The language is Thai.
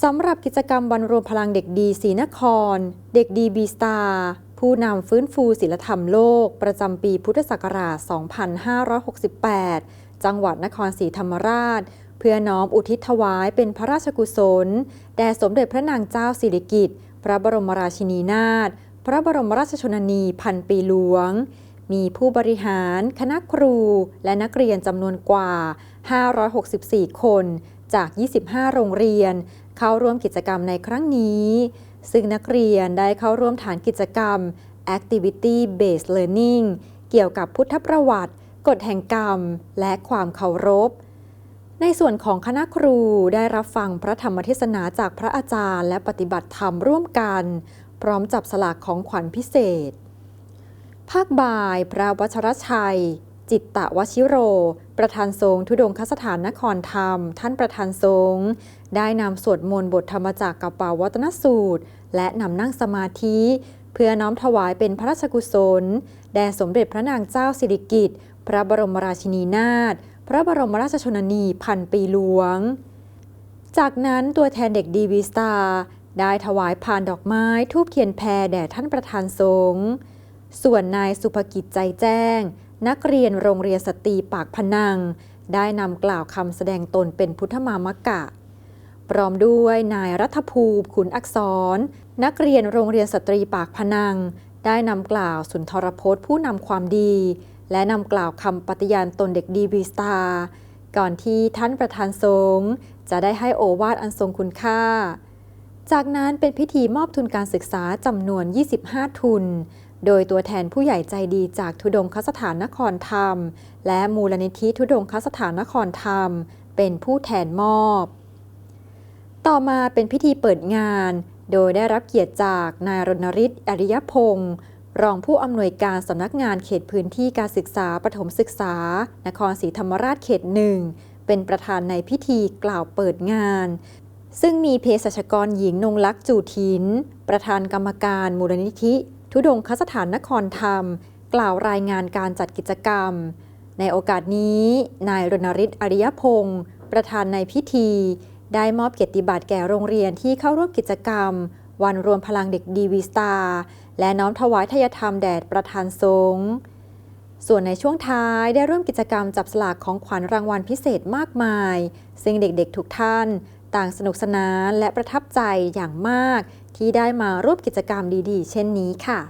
สำหรับกิจกรรมวันรวมพลังเด็กดีศรีนคร เด็กดีบีสตาร์ผู้นำฟื้นฟูศิลธรรมโลก ประจำปีพุทธศักราช 2568 จังหวัดนครศรีธรรมราช เพื่อน้อมอุทิศถวายเป็นพระราชกุศล แด่สมเด็จพระนางเจ้าสิริกิติ์พระบรมราชินีนาถพระบรมราชชนนีพันปีหลวง มีผู้บริหาร คณะครู และนักเรียนจำนวนกว่า 564 คนจาก 25 โรงเรียน เข้าร่วมกิจกรรมในครั้งนี้ ซึ่งนักเรียนได้เข้าร่วมฐานกิจกรรม Activity Based Learning เกี่ยวกับพุทธประวัติ กฎแห่งกรรม และความเคารพ ในส่วนของคณะครูได้รับฟังพระธรรมเทศนาจากพระอาจารย์ และปฏิบัติธรรมร่วมกัน พร้อมจับสลากของขวัญพิเศษ ภาคบ่าย พระวัชรชัย จิตตวชิโร ประธานสงฆ์ทุดงคสถานนครธรรม ท่านประธานสงฆ์ได้นำสวดมนต์บทธรรมจากกระเป๋าวัตนสูตร และนำนั่งสมาธิ เพื่อน้อมถวายเป็นพระราชกุศล แด่สมเด็จพระนางเจ้าสิริกิติ์พระบรมราชินีนาถพระบรมราชชนนีพันปีหลวง จากนั้นตัวแทนเด็กดีวีสตาได้ถวายพานดอกไม้ทูบเทียนแพรแด่ท่านประธานสงฆ์ส่วนนายสุภกิจใจแจ้ง นักเรียนโรงเรียนสตรีปากพนัง ได้นำกล่าวคำแสดงตนเป็นพุทธมามกะ พร้อมด้วยนายรัฐภูมิขุนอักษร นักเรียนโรงเรียนสตรีปากพนัง ได้นำกล่าวสุนทรพจน์ผู้นำความดี และนำกล่าวคำปฏิญาณตนเด็กดีบีสตาก่อนที่ท่านประธานสงฆ์จะได้ให้โอวาทอันทรงคุณค่า จากนั้นเป็นพิธีมอบทุนการศึกษาจำนวน 25 ทุน โดยตัวแทนผู้ใหญ่ใจดีจากทุดงคสถานนครธรรม และมูลนิธิทุดงคสถานนครธรรม เป็นผู้แทนมอบ ต่อมาเป็นพิธีเปิดงาน โดยได้รับเกียรติจากนายรณฤทธิ์อริยพงศ์รองผู้อำนวยการสำนักงานเขตพื้นที่การศึกษาปฐมศึกษา นครศรีธรรมราชเขตหนึ่งเป็นประธานในพิธีกล่าวเปิดงาน ซึ่งมีเภสัชกรหญิงนงลักษ์จูทิน ประธานกรรมการมูลนิธิ ทุดงคสถานนครธรรม กล่าวรายงานการจัดกิจกรรม ในโอกาสนี้ นายรณฤทธิ์อริยพงศ์ประธานในพิธี ได้มอบเกียรติบัตรแก่โรงเรียนที่เข้าร่วมกิจกรรม วันรวมพลังเด็กดีวีสตาร์และน้อมถวายทยธรรมแด่ประธานสงฆ์ส่วนในช่วงท้ายได้ร่วมกิจกรรมจับสลากของขวัญรางวัลพิเศษมากมาย ซึ่งเด็กๆทุกท่าน ต่างสนุกสนานและประทับใจอย่างมาก ที่ได้มาร่วมกิจกรรมดีๆ เช่นนี้ค่ะ